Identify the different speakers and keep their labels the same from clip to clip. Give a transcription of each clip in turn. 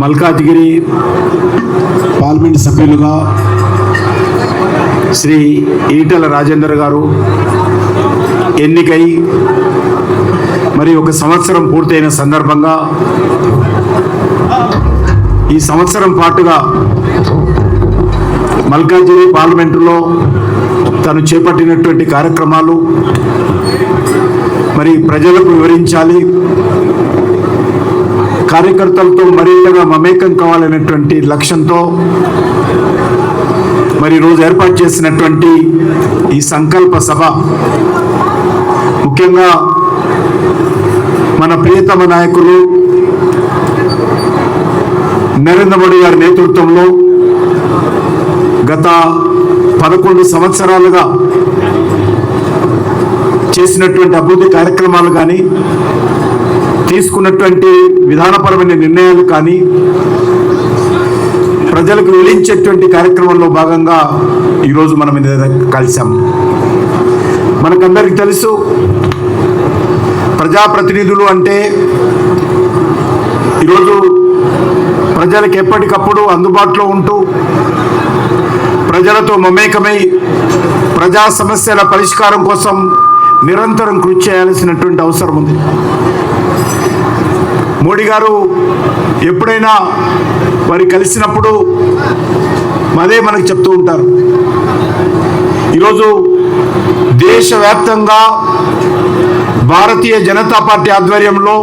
Speaker 1: Malkajgiri parliament సభ్యులుగా శ్రీ ఈటల రాజేందర్ గారు ఎన్నికై మరి ఒక సంవత్సరం పూర్తయిన సందర్భంగా ఈ సంవత్సరం పాటుగా మల్కాజ్గిరి పార్లమెంటులో తను చేపట్టినటువంటి కార్యక్రమాలు మరి ప్రజలకు వివరించాలి. కార్యకర్తలతో మరింతగా మమేకం కావాలనేటువంటి లక్ష్యంతో మరి ఈరోజు ఏర్పాటు చేసినటువంటి ఈ సంకల్ప సభ ముఖ్యంగా మన ప్రియతమ నాయకులు నరేంద్ర మోడీ గారి నేతృత్వంలో గత పదకొండు సంవత్సరాలుగా చేసినటువంటి అభివృద్ధి కార్యక్రమాలు కానీ తీసుకున్నటువంటి విధానపరమైన నిర్ణయాలు కానీ ప్రజలకు వెలించేటువంటి కార్యక్రమంలో భాగంగా ఈరోజు మనం కలిసాం మనకందరికి తెలుసు ప్రజాప్రతినిధులు అంటే ఈరోజు ప్రజలకు ఎప్పటికప్పుడు అందుబాటులో ఉంటూ ప్రజలతో మమేకమై ప్రజా సమస్యల పరిష్కారం కోసం నిరంతరం కృషి చేయాల్సినటువంటి అవసరం ఉంది. మోడీ గారు ఎప్పుడైనా వారి కలిసినప్పుడు అదే మనకు చెప్తూ ఉంటారు. ఈరోజు దేశవ్యాప్తంగా భారతీయ జనతా పార్టీ ఆధ్వర్యంలో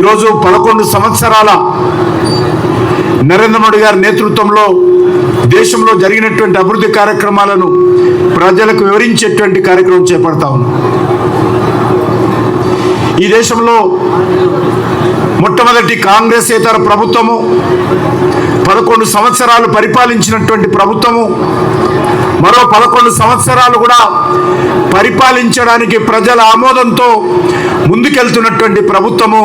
Speaker 1: ఈరోజు పదకొండు సంవత్సరాల నరేంద్ర మోడీ గారి నేతృత్వంలో దేశంలో జరిగినటువంటి అభివృద్ధి కార్యక్రమాలను ప్రజలకు వివరించేటువంటి కార్యక్రమం చేపడతా ఉన్నాం. ఈ దేశంలో మొట్టమొదటి కాంగ్రెస్ ఇతర ప్రభుత్వము పదకొండు సంవత్సరాలు పరిపాలించినటువంటి ప్రభుత్వము మరో పదకొండు సంవత్సరాలు కూడా పరిపాలించడానికి ప్రజల ఆమోదంతో ముందుకెళ్తున్నటువంటి ప్రభుత్వము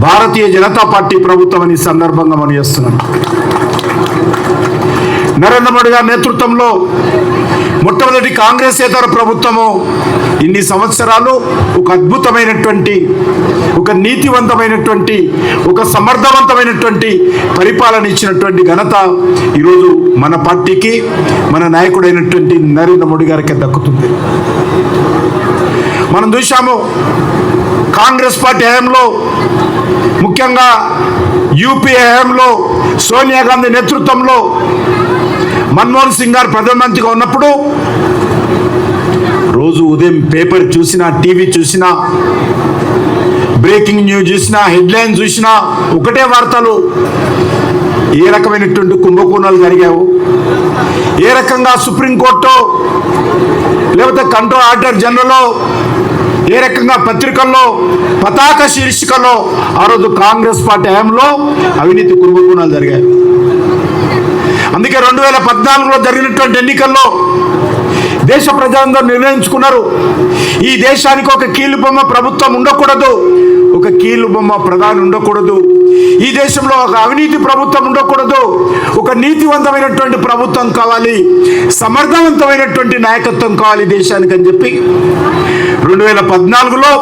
Speaker 1: భారతీయ జనతా పార్టీ ప్రభుత్వం అని సందర్భంగా మనం చేస్తున్నాం. నరేంద్ర మోడీ గారి నేతృత్వంలో మొట్టమొదటి కాంగ్రెస్ ఇతర ప్రభుత్వము ఇన్ని సంవత్సరాలు ఒక అద్భుతమైనటువంటి ఒక నీతివంతమైనటువంటి ఒక సమర్థవంతమైనటువంటి పరిపాలన ఇచ్చినటువంటి ఘనత ఈరోజు మన పార్టీకి మన నాయకుడైనటువంటి నరేంద్ర మోడీ గారికి దక్కుతుంది. మనం చూశాము కాంగ్రెస్ పార్టీ హయాంలో ముఖ్యంగా యూపీఏ హయాంలో సోనియా గాంధీ నేతృత్వంలో మన్మోహన్ సింగ్ గారు ప్రధానమంత్రిగా ఉన్నప్పుడు రోజు ఉదయం పేపర్ చూసినా టీవీ చూసినా బ్రేకింగ్ న్యూస్ చూసినా హెడ్లైన్ చూసినా ఒకటే వార్తలు ఏ రకమైనటువంటి కుంభకోణాలు జరిగావు? ఏ రకంగా సుప్రీంకోర్టు లేకపోతే కంట్రోల్ ఆర్డర్ జనరల్లో ఏ రకంగా పత్రికల్లో పతాక శీర్షికలో ఆ రోజు కాంగ్రెస్ పార్టీ హయాంలో అవినీతి కుంభకోణాలు జరిగాయి. అందుకే రెండు వేల పద్నాలుగులో జరిగినటువంటి ఎన్నికల్లో దేశ ప్రజలందరూ నిర్ణయించుకున్నారు. ఈ దేశానికి ఒక కీలు బొమ్మ ప్రభుత్వం ఉండకూడదు ఒక కీలు బొమ్మ ప్రధాని ఉండకూడదు. ఈ దేశంలో ఒక అవినీతి ప్రభుత్వం ఉండకూడదు ఒక నీతివంతమైనటువంటి ప్రభుత్వం కావాలి సమర్థవంతమైనటువంటి నాయకత్వం కావాలి దేశానికి అని చెప్పి రెండు వేల పద్నాలుగులో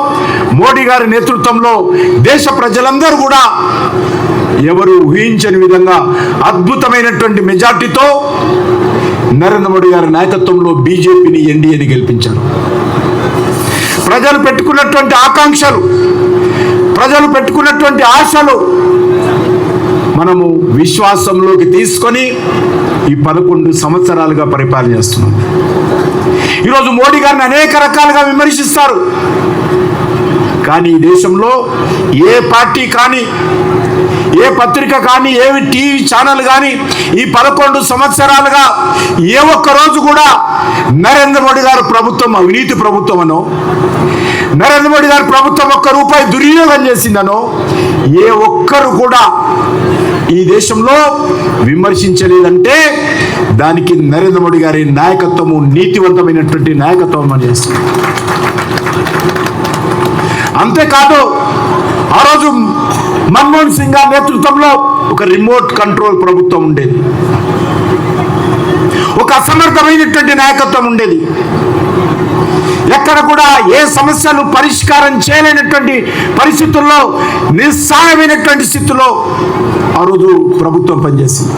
Speaker 1: మోడీ గారి నేతృత్వంలో దేశ ప్రజలందరూ కూడా ఎవరు ఊహించని విధంగా అద్భుతమైనటువంటి మెజార్టీతో నరేంద్ర మోడీ గారి నాయకత్వంలో బీజేపీని ఎన్డీఏని గెలిపించారు. ప్రజలు పెట్టుకున్నటువంటి ఆకాంక్షలు ప్రజలు పెట్టుకున్నటువంటి ఆశలు మనము విశ్వాసంలోకి తీసుకొని ఈ పదకొండు సంవత్సరాలుగా పరిపాలన చేస్తున్నాం. ఈరోజు మోడీ గారిని అనేక రకాలుగా విమర్శిస్తారు. కానీ ఈ దేశంలో ఏ పార్టీ కానీ ఏ పత్రిక కానీ ఏ టీవీ ఛానల్ కానీ ఈ పదకొండు సంవత్సరాలుగా ఏ ఒక్క రోజు కూడా నరేంద్ర మోడీ గారు ప్రభుత్వం అవినీతి ప్రభుత్వం అనో నరేంద్ర మోడీ గారు ప్రభుత్వం ఒక్క రూపాయి దుర్వినియోగం చేసిందనో ఏ ఒక్కరు కూడా ఈ దేశంలో విమర్శించలేదంటే దానికి నరేంద్ర మోడీ గారి నాయకత్వము నీతివంతమైనటువంటి నాయకత్వం అని చేస్తుంది అంతేకాదు ఆ రోజు మన్మోహన్ సింగ్ గారి నేతృత్వంలో ఒక రిమోట్ కంట్రోల్ ప్రభుత్వం ఉండేది. ఒక అసమర్థమైనటువంటి నాయకత్వం ఉండేది. ఎక్కడ కూడా ఏ సమస్యలు పరిష్కారం చేయలేనటువంటి పరిస్థితుల్లో నిస్సాయమైనటువంటి స్థితిలో ఆ రోజు ప్రభుత్వం పనిచేసింది.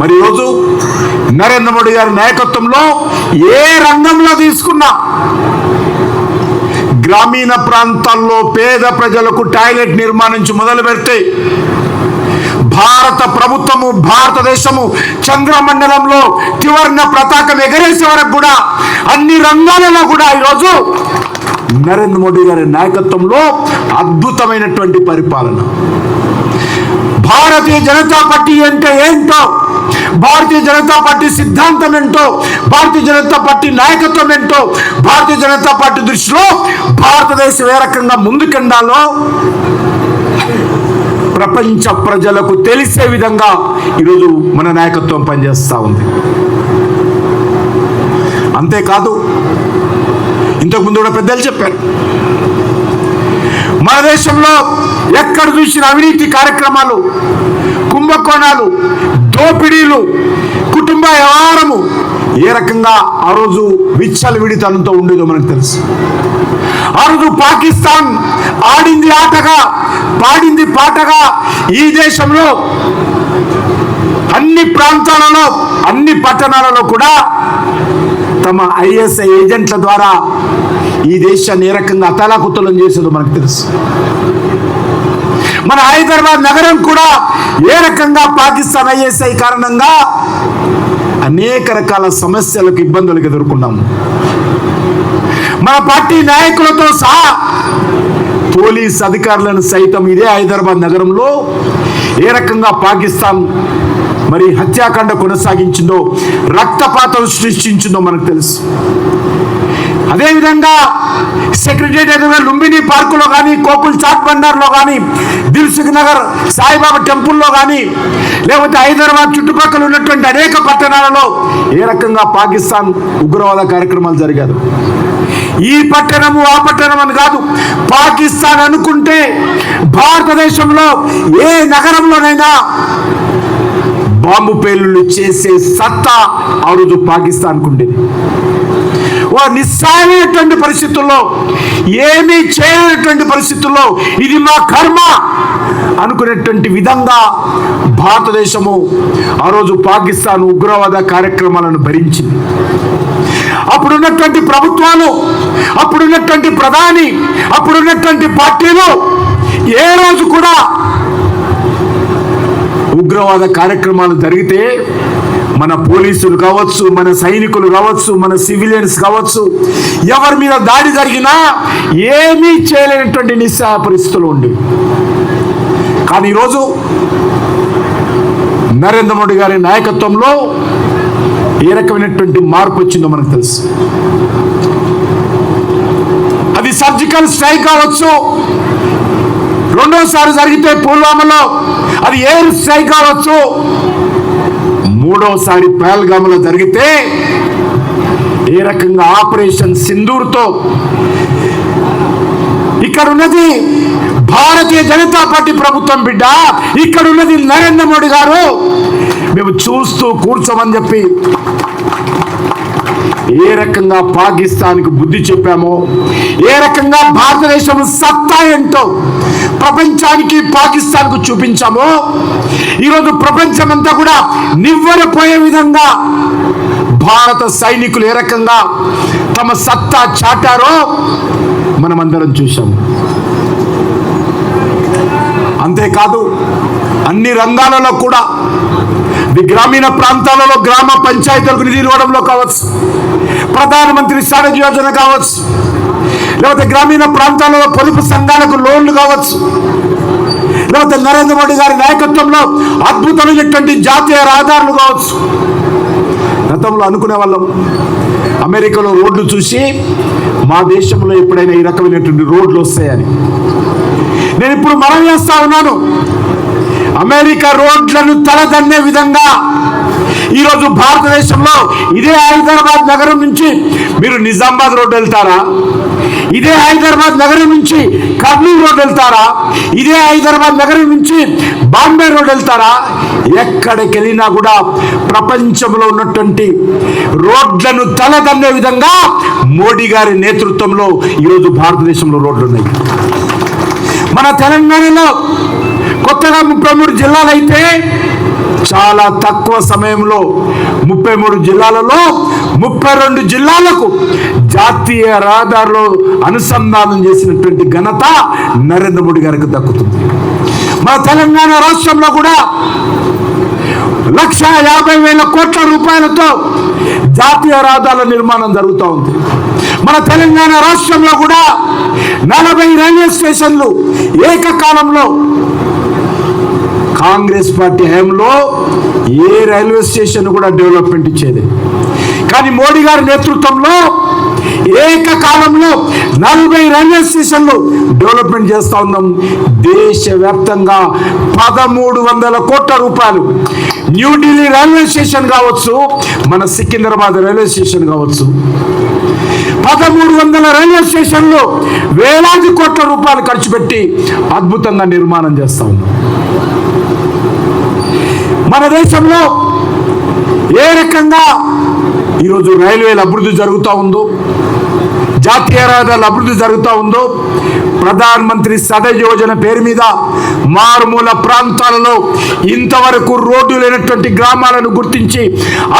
Speaker 1: మరి ఈరోజు నరేంద్ర మోడీ గారి నాయకత్వంలో ఏ రంగంలో తీసుకున్నా గ్రామీణ ప్రాంతాల్లో పేద ప్రజలకు టాయిలెట్ నిర్మాణించి మొదలు పెడితే భారత ప్రభుత్వము భారతదేశము చంద్రమండలంలో త్రివర్ణ ప్రతాకం ఎగరేసే వరకు కూడా అన్ని రంగాలలో కూడా ఈరోజు నరేంద్ర మోడీ గారి నాయకత్వంలో అద్భుతమైనటువంటి పరిపాలన. భారతీయ జనతా పార్టీ అంటే ఏంటో భారతీయ జనతా పార్టీ సిద్ధాంతం ఏంటో భారతీయ జనతా పార్టీ నాయకత్వం ఏంటో భారతీయ జనతా పార్టీ దృష్టిలో భారతదేశం ఏ రకంగా ముందుకెండాలో ప్రపంచ ప్రజలకు తెలిసే విధంగా ఈరోజు మన నాయకత్వం పనిచేస్తూ ఉంది. అంతేకాదు ఇంతకుముందు కూడా పెద్దలు చెప్పారు మన దేశంలో ఎక్కడ చూసిన అవినీతి కార్యక్రమాలు కుంభకోణాలు దోపిడీలు కుటుంబ వ్యవహారము ఏ రకంగా ఆ రోజు విచ్చలు విడితనంతో ఉండేదో మనకు తెలుసు. ఆ రోజు పాకిస్తాన్ ఆడింది ఆటగా పాడింది పాటగా ఈ దేశంలో అన్ని ప్రాంతాలలో అన్ని పట్టణాలలో కూడా తమ ఐఎస్ఐ ఏజెంట్ల ద్వారా ఈ దేశాన్ని ఏ రకంగా అతలాకుతలం చేసేదో మనకు తెలుసు. మన హైదరాబాద్ నగరం కూడా ఏ రకంగా పాకిస్తాన్ ఐఎస్ఐ కారణంగా అనేక రకాల సమస్యలకు ఇబ్బందులకు ఎదుర్కొన్నాము మన పార్టీ నాయకులతో సహా పోలీస్ అధికారులను సైతం ఇదే హైదరాబాద్ నగరంలో ఏ రకంగా పాకిస్తాన్ మరి హత్యాకాండ కొనసాగించిందో రక్తపాతం సృష్టించిందో మనకు తెలుసు. అదేవిధంగా సెక్రటరియట్ ఎదురుగా లుంబిని పార్కులో కానీ కోకుల్ చాట్ బండార్లో కానీ దిల్సుఖ్ నగర్ సాయిబాబా టెంపుల్లో కానీ లేకపోతే హైదరాబాద్ చుట్టుపక్కల ఉన్నటువంటి అనేక పట్టణాలలో ఏ రకంగా పాకిస్తాన్ ఉగ్రవాద కార్యక్రమాలు జరిగారు ఈ పట్టణము ఆ పట్టణం అని కాదు పాకిస్తాన్ అనుకుంటే భారతదేశంలో ఏ నగరంలోనైనా బాంబు పేలుళ్ళు చేసే సత్తా ఆ రోజు పాకిస్తాన్కు ఉండేది. వారు నిస్సాయమైనటువంటి పరిస్థితుల్లో ఏమీ చేయనటువంటి పరిస్థితుల్లో ఇది మా కర్మ అనుకునేటువంటి విధంగా భారతదేశము ఆ రోజు పాకిస్తాన్ ఉగ్రవాద కార్యక్రమాలను భరించింది. అప్పుడున్నటువంటి ప్రభుత్వాలు అప్పుడున్నటువంటి ప్రధాని అప్పుడున్నటువంటి పార్టీలు ఏ రోజు కూడా ఉగ్రవాద కార్యక్రమాలు జరిగితే మన పోలీసులు కావచ్చు మన సైనికులు కావచ్చు మన సివిలియన్స్ కావచ్చు ఎవరి మీద దాడి జరిగినా ఏమీ చేయలేనటువంటి నిస్సహాయ పరిస్థితులు ఉండి. కానీ ఈరోజు నరేంద్ర మోడీ గారి నాయకత్వంలో ఏ రకమైనటువంటి మార్పు వచ్చిందో మనకు తెలుసు. అది సర్జికల్ స్ట్రైక్ కావచ్చు. రెండోసారి జరిగితే పుల్వామాలో అది ఎయిర్ స్ట్రైక్ కావచ్చు. మూడోసారి పహల్గాములో జరిగితే ఏ రకంగా ఆపరేషన్ సింధూర్తో ఇక్కడ ఉన్నది భారతీయ జనతా పార్టీ ప్రభుత్వం బిడ్డ. ఇక్కడ ఉన్నది నరేంద్ర మోడీ గారు. మేము చూస్తూ కూర్చోమని చెప్పి ఏ రకంగా పాకిస్తాన్కు బుద్ధి చెప్పామో ఏ రకంగా భారతదేశం సత్తా ఏంటో ప్రపంచానికి పాకిస్తాన్కు చూపించామో ఈరోజు ప్రపంచమంతా కూడా నివ్వరపోయే విధంగా భారత సైనికులు ఏ రకంగా తమ సత్తా చాటారో మనమందరం చూసాము అంతేకాదు అన్ని రంగాలలో కూడా గ్రామీణ ప్రాంతాలలో గ్రామ పంచాయతీలకు నిధులు ఇవ్వడంలో కావచ్చు ప్రధానమంత్రి సడక్ యోజన కావచ్చు లేకపోతే గ్రామీణ ప్రాంతాలలో పొదుపు సంఘాలకు లోన్లు కావచ్చు లేకపోతే నరేంద్ర మోడీ గారి నాయకత్వంలో అద్భుతమైనటువంటి జాతీయ రహదారులు కావచ్చు. గతంలో అనుకునే వాళ్ళం అమెరికాలో రోడ్లు చూసి మా దేశంలో ఎప్పుడైనా ఈ రకమైనటువంటి రోడ్లు వస్తాయని. నేను ఇప్పుడు మనం చేస్తా ఉన్నాను. అమెరికా రోడ్లను తలదన్నే విధంగా ఈరోజు భారతదేశంలో ఇదే హైదరాబాద్ నగరం నుంచి మీరు నిజామాబాద్ రోడ్డు వెళ్తారా? ఇదే హైదరాబాద్ నగరం నుంచి కర్నూలు రోడ్డు వెళ్తారా? ఇదే హైదరాబాద్ నగరం నుంచి బాంబే రోడ్డు వెళ్తారా? ఎక్కడికి వెళ్ళినా కూడా ప్రపంచంలో ఉన్నటువంటి రోడ్లను తలదన్నే విధంగా మోడీ గారి నేతృత్వంలో ఈరోజు భారతదేశంలో రోడ్లు ఉన్నాయి. మన తెలంగాణలో కొత్తగా ముప్పై మూడు జిల్లాలైతే చాలా తక్కువ సమయంలో ముప్పై మూడు జిల్లాలలో ముప్పై రెండు జిల్లాలకు జాతీయ రహదారులు అనుసంధానం చేసినటువంటి ఘనత నరేంద్ర మోడీ గారికి దక్కుతుంది. మన తెలంగాణ రాష్ట్రంలో కూడా లక్ష యాభై వేల కోట్ల రూపాయలతో జాతీయ రహదారుల నిర్మాణం జరుగుతూ ఉంది. మన తెలంగాణ రాష్ట్రంలో కూడా నలభై రైల్వే స్టేషన్లు ఏకకాలంలో కాంగ్రెస్ పార్టీ హయాంలో ఏ రైల్వే స్టేషన్ కూడా డెవలప్మెంట్ ఇచ్చేది. కానీ మోడీ గారి నేతృత్వంలో ఏకకాలంలో నలభై రైల్వే స్టేషన్లు డెవలప్మెంట్ చేస్తూ ఉన్నాం. దేశవ్యాప్తంగా పదమూడు వందల కోట్ల రూపాయలు. న్యూఢిల్లీ రైల్వే స్టేషన్ కావచ్చు మన సికింద్రాబాద్ రైల్వే స్టేషన్ కావచ్చు. పదమూడు వందల రైల్వే స్టేషన్లు వేలాది కోట్ల రూపాయలు ఖర్చు పెట్టి అద్భుతంగా నిర్మాణం చేస్తూ ఉన్నాం. మన దేశంలో ఏ రకంగా ఈరోజు రైల్వేల అభివృద్ధి జరుగుతూ ఉందో జాతీయ రహదారుల అభివృద్ధి జరుగుతూ ఉందో ప్రధాన మంత్రి సదయ యోజన పేరు మీద మారుమూల ప్రాంతాలలో ఇంతవరకు రోడ్డు లేనటువంటి గ్రామాలను గుర్తించి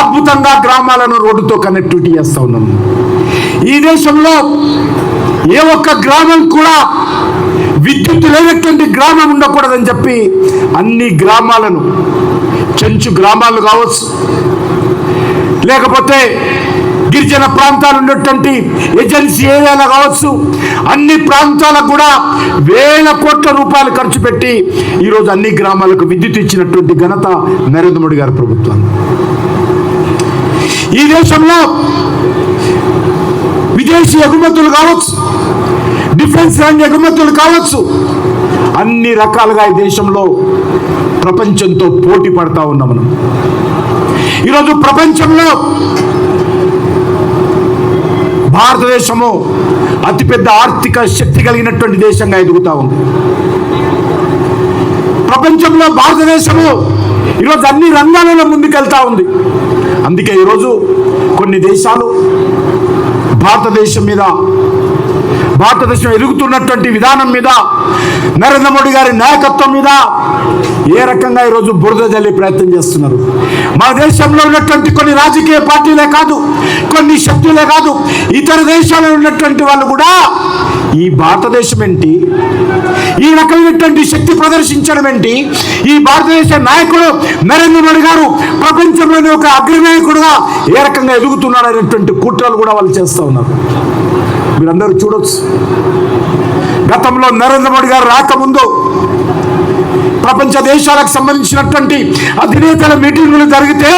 Speaker 1: అద్భుతంగా గ్రామాలను రోడ్డుతో కనెక్టివిటీ చేస్తూ ఉన్నాం. ఈ దేశంలో ఏ ఒక్క గ్రామం కూడా విద్యుత్ లేనటువంటి గ్రామం ఉండకూడదని చెప్పి అన్ని గ్రామాలను చెంచు గ్రామాలు కావచ్చు. లేకపోతే గిరిజన ప్రాంతాలు ఉన్నటువంటి ఏజెన్సీ ఏదైనా కావచ్చు. అన్ని ప్రాంతాలకు కూడా వేల కోట్ల రూపాయలు ఖర్చు పెట్టి ఈరోజు అన్ని గ్రామాలకు విద్యుత్ ఇచ్చినటువంటి ఘనత నరేంద్ర మోడీ గారి ప్రభుత్వం. ఈ దేశంలో విదేశీ ఎగుమతులు కావచ్చు. డిఫెన్స్ రంగ ఎగుమతులు కావచ్చు. అన్ని రకాలుగా ఈ దేశంలో ప్రపంచంతో పోటీ పడతా ఉన్నాం మనం. ఈరోజు ప్రపంచంలో భారతదేశము అతిపెద్ద ఆర్థిక శక్తి కలిగినటువంటి దేశంగా ఎదుగుతా ఉంది. ప్రపంచంలో భారతదేశము ఈరోజు అన్ని రంగాలలో ముందుకెళ్తా ఉంది. అందుకే ఈరోజు కొన్ని దేశాలు భారతదేశం మీద భారతదేశం ఎదుగుతున్నటువంటి విధానం మీద నరేంద్ర మోడీ గారి నాయకత్వం మీద ఏ రకంగా ఈరోజు బురద జల్లి ప్రయత్నం చేస్తున్నారు? మన దేశంలో ఉన్నటువంటి కొన్ని రాజకీయ పార్టీలే కాదు కొన్ని శక్తులే కాదు ఇతర దేశాల్లో ఉన్నటువంటి వాళ్ళు కూడా ఈ భారతదేశం ఏంటి? ఈ రకమైనటువంటి శక్తి ప్రదర్శించడం ఏంటి? ఈ భారతదేశ నాయకుడు నరేంద్ర మోడీ గారు ప్రపంచంలోని ఒక అగ్రనాయకుడుగా ఏ రకంగా ఎదుగుతున్నాడు అనేటువంటి కుట్రలు కూడా వాళ్ళు చేస్తూ ఉన్నారు. మీరందరూ చూడొచ్చు. గతంలో నరేంద్ర మోడీ గారు రాకముందు ప్రపంచ దేశాలకు సంబంధించినటువంటి అధినేతల మీటింగులు జరిగితే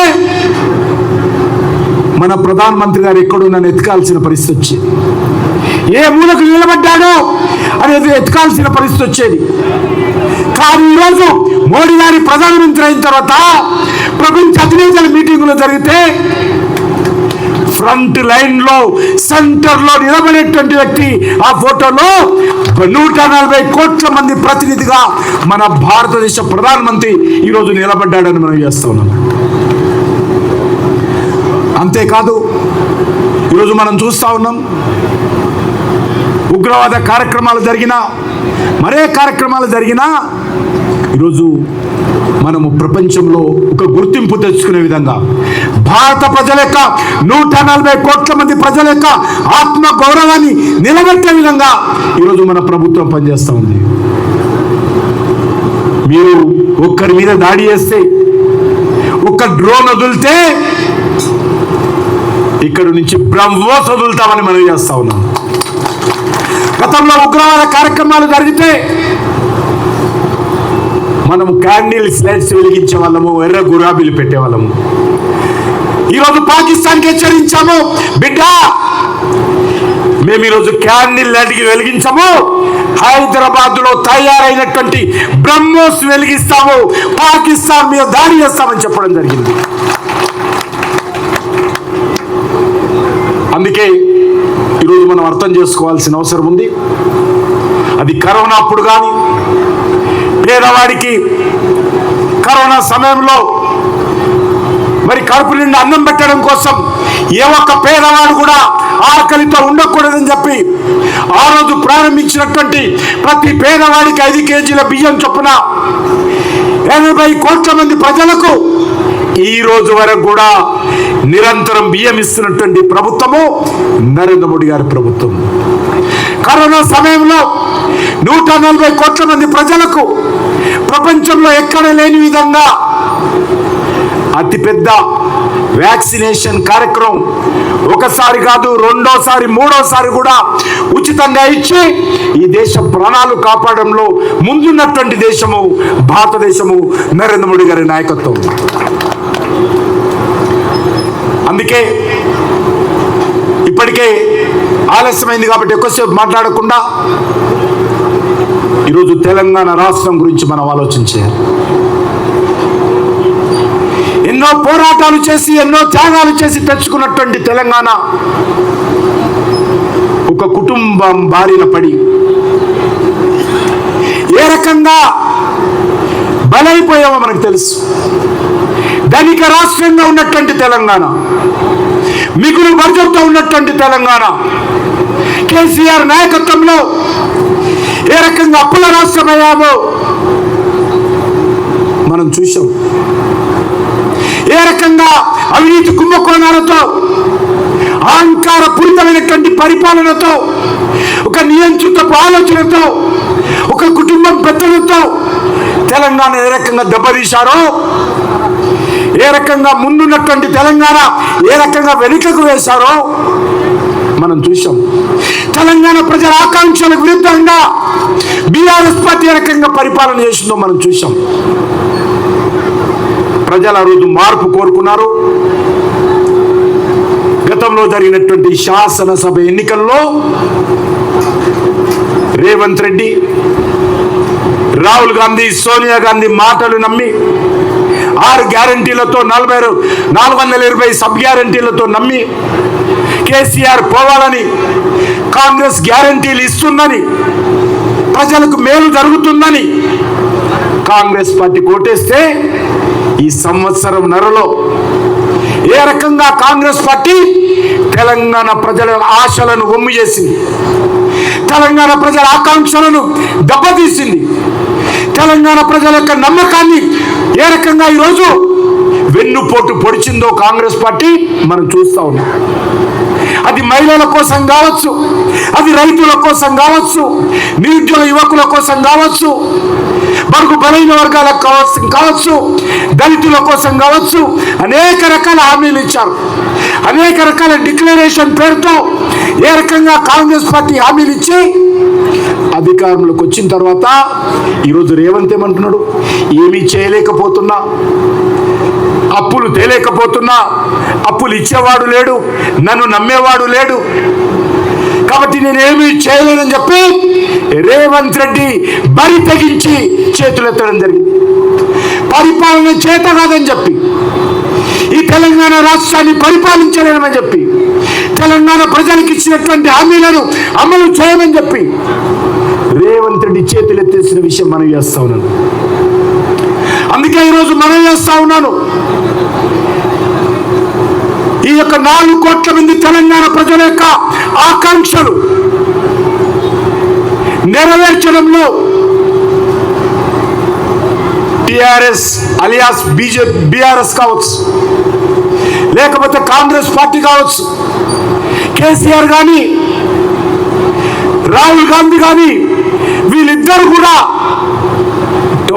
Speaker 1: మన ప్రధానమంత్రి గారు ఎక్కడున్నా ఎత్తుకాల్సిన పరిస్థితి వచ్చింది. ఏ మూలకు నిలబడ్డాడో అనేది ఎత్తుకాల్సిన పరిస్థితి వచ్చేది. కానీ ఈరోజు మోడీ గారి ప్రధానమంత్రి అయిన తర్వాత ప్రపంచ అధినేతల మీటింగులు జరిగితే ఫ్రంట్ లైన్లో సెంటర్లో నిలబడేటువంటి వ్యక్తి ఆ ఫోటోలో నూట నలభై కోట్ల మంది ప్రతినిధిగా మన భారతదేశ ప్రధానమంత్రి ఈరోజు నిలబడ్డాడని మనం చేస్తా ఉన్నాం. అంతేకాదు ఈరోజు మనం చూస్తా ఉన్నాం ఉగ్రవాద కార్యక్రమాలు జరిగినా మరే కార్యక్రమాలు జరిగినా ఈరోజు మనము ప్రపంచంలో ఒక గుర్తింపు తెచ్చుకునే విధంగా భారత ప్రజల యొక్క నూట నలభై కోట్ల మంది ప్రజల యొక్క ఆత్మ గౌరవాన్ని నిలబెట్టే విధంగా ఈరోజు మన ప్రభుత్వం పనిచేస్తూ ఉంది. మీరు ఒక్కరి మీద దాడి చేస్తే ఒక్క డ్రోన్ వదిలితే ఇక్కడి నుంచి బ్రహ్మోస్ వదులుతామని మనం చేస్తా ఉన్నాం. గతంలో ఉగ్రవాద కార్యక్రమాలు జరిగితే మనం క్యాండిల్ స్లైడ్స్ వెలిగించే వాళ్ళము ఎర్ర గురాబీలు పెట్టేవాళ్ళము. ఈరోజు పాకిస్తాన్కి హెచ్చరించాము. బిడ్డ మేము ఈరోజు క్యాండిల్ లైట్కి వెలిగించము. హైదరాబాద్లో తయారైనటువంటి బ్రహ్మోస్ వెలిగిస్తాము. పాకిస్తాన్ మీద దాడి చేస్తామని చెప్పడం జరిగింది. అందుకే ఈరోజు మనం అర్థం చేసుకోవాల్సిన అవసరం ఉంది. అది కరోనా అప్పుడు కానీ పేదవాడికి కరోనా సమయంలో మరి కడుపు నిండా అన్నం పెట్టడం కోసం ఏ ఒక్క పేదవాడు కూడా ఆకలితో ఉండకూడదని చెప్పి ఆ రోజు ప్రారంభించినటువంటి ప్రతి పేదవాడికి ఐదు కేజీల బియ్యం చొప్పున ఎనభై కోట్ల మంది ప్రజలకు ఈ రోజు వరకు కూడా నిరంతరం బియ్యం ఇస్తున్నటువంటి ప్రభుత్వము నరేంద్ర మోడీ గారి ప్రభుత్వం. కరోనా సమయంలో నూట నలభై కోట్ల మంది ప్రజలకు ప్రపంచంలో ఎక్కడ లేని విధంగా అతిపెద్ద వ్యాక్సినేషన్ కార్యక్రమం ఒకసారి కాదు రెండోసారి మూడోసారి కూడా ఉచితంగా ఇచ్చి ఈ దేశ ప్రాణాలు కాపాడంలో ముందున్నటువంటి దేశము భారతదేశము నరేంద్ర మోడీ గారి నాయకత్వం. అందుకే ఇప్పటికే ఆలస్యమైంది కాబట్టి ఎక్కువసేపు మాట్లాడకుండా ఈరోజు తెలంగాణ రాష్ట్రం గురించి మనం ఆలోచించాలి ఎన్నో పోరాటాలు చేసి ఎన్నో త్యాగాలు చేసి తెచ్చుకున్నటువంటి తెలంగాణ ఒక కుటుంబం బారిన పడి ఏ రకంగా బలైపోయామో మనకు తెలుసు. ధనిక రాష్ట్రంగా ఉన్నటువంటి తెలంగాణ మిగులు బడ్జెట్తో ఉన్నటువంటి తెలంగాణ. కేసీఆర్ నాయకత్వంలో ఏ రకంగా అప్పుల రాష్ట్రమయ్యామో మనం చూసాం ఏ రకంగా అవినీతి కుంభకోణాలతో అహంకార పూరితమైనటువంటి పరిపాలనతో ఒక నియంత్రిత ఆలోచనతో ఒక కుటుంబం పెద్దలతో తెలంగాణ ఏ రకంగా దెబ్బతీశారో ఏ రకంగా ముందున్నటువంటి తెలంగాణ ఏ రకంగా వెనుకకు వేశారో మనం చూసాం తెలంగాణ ప్రజల ఆకాంక్షలకు విరుద్ధంగా బీఆర్ఎస్ పార్టీ ఏ రకంగా పరిపాలన చేసిందో మనం చూసాం ప్రజలు రోజు మార్పు కోరుకున్నారు. గతంలో జరిగినటువంటి శాసనసభ ఎన్నికల్లో రేవంత్ రెడ్డి రాహుల్ గాంధీ సోనియా గాంధీ మాటలు నమ్మి ఆరు గ్యారంటీలతో నలభై నాలుగు వందల ఇరవై సబ్ గ్యారంటీలతో నమ్మి కేసీఆర్ పోవాలని కాంగ్రెస్ గ్యారంటీలు ఇస్తుందని ప్రజలకు మేలు జరుగుతుందని కాంగ్రెస్ పార్టీ కోటేస్తే ఈ సంవత్సరం నరలో ఏ రకంగా కాంగ్రెస్ పార్టీ తెలంగాణ ప్రజల ఆశలను ఒమ్ము చేసింది? తెలంగాణ ప్రజల ఆకాంక్షలను దెబ్బతీసింది? తెలంగాణ ప్రజల యొక్క నమ్మకాన్ని ఏ రకంగా ఈరోజు వెన్నుపోటు పొడిచిందో కాంగ్రెస్ పార్టీ మనం చూస్తా ఉన్నాం. అది మహిళల కోసం కావచ్చు అది రైతుల కోసం కావచ్చు నిరుద్యోగ యువకుల కోసం కావచ్చు మనకు బలైన వర్గాలకు కావచ్చు కావచ్చు దళితుల కోసం కావచ్చు అనేక రకాల హామీలు ఇచ్చారు. అనేక రకాల డిక్లరేషన్ పేరుతో ఏ రకంగా కాంగ్రెస్ పార్టీ హామీలు ఇచ్చి అధికారంలోకి వచ్చిన తర్వాత ఈరోజు రేవంత్ ఏమంటున్నాడు? ఏమీ చేయలేకపోతున్నా. అప్పులు తేలేకపోతున్నా అప్పులు ఇచ్చేవాడు లేడు నన్ను నమ్మేవాడు లేడు. కాబట్టి నేనేమీ చేయలేనని చెప్పి రేవంత్ రెడ్డి బరి తెగించి చేతులెత్తడం జరిగింది. పరిపాలన చేత కాదని చెప్పి ఈ తెలంగాణ రాష్ట్రాన్ని పరిపాలించలేమని చెప్పి తెలంగాణ ప్రజలకు ఇచ్చినటువంటి హామీలను అమలు చేయమని చెప్పి రేవంత్ రెడ్డి చేతులెత్తేసిన విషయం మనం చేస్తా ఉన్నాను అందుకే ఈరోజు మనం చేస్తా ఉన్నాను. ఈ యొక్క నాలుగు కోట్ల మంది తెలంగాణ ప్రజల యొక్క ఆకాంక్షలు నెరవేర్చడంలో టిఆర్ఎస్ అలియాస్ బీజేపీ బీఆర్ఎస్ కావచ్చు లేకపోతే కాంగ్రెస్ పార్టీ కావచ్చు కేసీఆర్ కానీ రాహుల్ గాంధీ కానీ వీళ్ళిద్దరు కూడా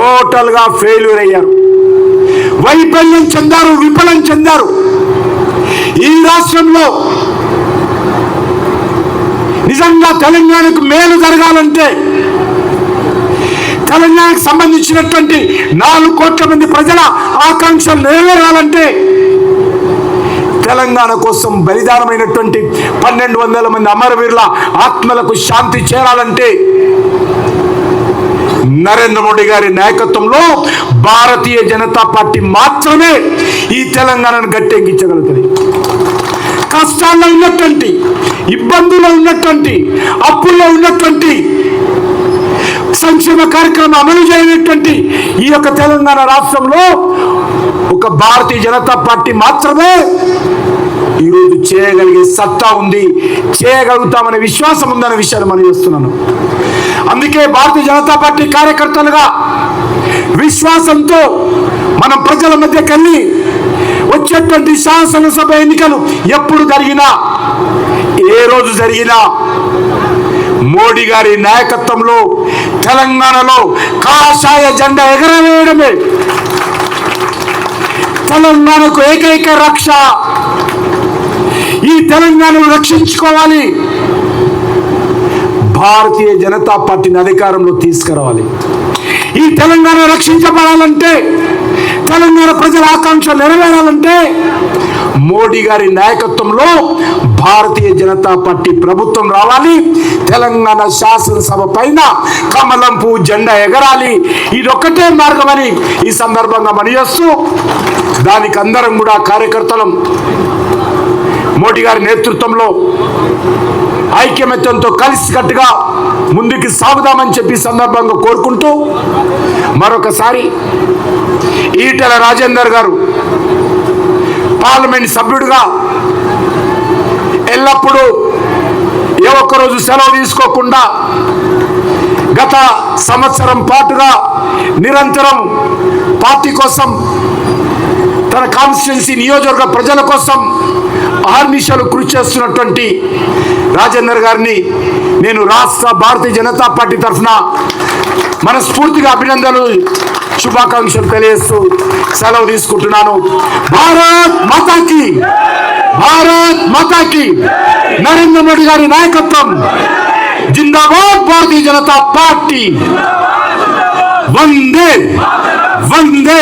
Speaker 1: టోటల్గా ఫెయిల్యూర్ అయ్యారు. వైఫల్యం చెందారు విఫలం చెందారు. ఈ రాష్ట్రంలో నిజంగా తెలంగాణకు మేలు జరగాలంటే తెలంగాణకు సంబంధించినటువంటి నాలుగు కోట్ల మంది ప్రజల ఆకాంక్షలు నెరవేరాలంటే తెలంగాణ కోసం బలిదానమైనటువంటి పన్నెండు వందల మంది అమరవీరుల ఆత్మలకు శాంతి చేరాలంటే నరేంద్ర మోడీ గారి నాయకత్వంలో భారతీయ జనతా పార్టీ మాత్రమే ఈ తెలంగాణను గట్టెక్కించగలుగుతుంది. కష్టాల్లో ఉన్నటువంటి ఇబ్బందుల్లో ఉన్నటువంటి అప్పుల్లో ఉన్నటువంటి సంక్షేమ కార్యక్రమం అమలు చేయనటువంటి ఈ యొక్క తెలంగాణ రాష్ట్రంలో ఒక భారతీయ జనతా పార్టీ మాత్రమే ఈరోజు చేయగలిగే సత్తా ఉంది. చేయగలుగుతామనే విశ్వాసం ఉందనే విషయాన్ని మనం చేస్తున్నాను. అందుకే భారతీయ జనతా పార్టీ కార్యకర్తలుగా విశ్వాసంతో మనం ప్రజల మధ్య కలిగి వచ్చేటువంటి శాసనసభ ఎన్నికలు ఎప్పుడు జరిగినా ఏ రోజు జరిగినా మోడీ గారి నాయకత్వంలో తెలంగాణలో కాషాయ జెండా ఎగరవేయడమే. తెలంగాణకు ఏకైక రక్ష. ఈ తెలంగాణను రక్షించుకోవాలి. భారతీయ జనతా పార్టీని అధికారంలో తీసుకురావాలి. ఈ తెలంగాణ రక్షించబడాలంటే తెలంగాణ ప్రజల ఆకాంక్ష నెరవేరాలంటే మోడీ గారి నాయకత్వంలో భారతీయ జనతా పార్టీ ప్రభుత్వం రావాలి. తెలంగాణ శాసనసభ పైన కమలం పువ్వు జెండా ఎగరాలి. ఇదొక్కటే మార్గమని ఈ సందర్భంగా పనిచేస్తూ దానికి అందరం కూడా కార్యకర్తలం. మోడీ గారి నేతృత్వంలో ఐక్యమత్యంతో కలిసికట్టుగా ముందుకు సాగుదామని చెప్పి సందర్భంగా కోరుకుంటూ మరొకసారి ఈటెల రాజేందర్ గారు పార్లమెంట్ సభ్యుడిగా ఎల్లప్పుడూ ఏ ఒక్కరోజు సెలవు తీసుకోకుండా గత సంవత్సరం పాటుగా నిరంతరం పార్టీ కోసం తన కాన్స్టిట్యున్సీ నియోజకవర్గ ప్రజల కోసం ఆర్నిషాలు కృషి చేస్తున్నటువంటి రాజేందర్ గారిని నేను రాష్ట్ర భారతీయ జనతా పార్టీ తరఫున మనస్ఫూర్తిగా అభినందనలు శుభాకాంక్షలు తెలియజేస్తూ సెలవు తీసుకుంటున్నాను. భారత్ మాతాకి! భారత్ మాతాకి! నరేంద్ర మోడీ గారి నాయకత్వం! జిందాబాద్ భారతీయ జనతా పార్టీ! వందే! వందే!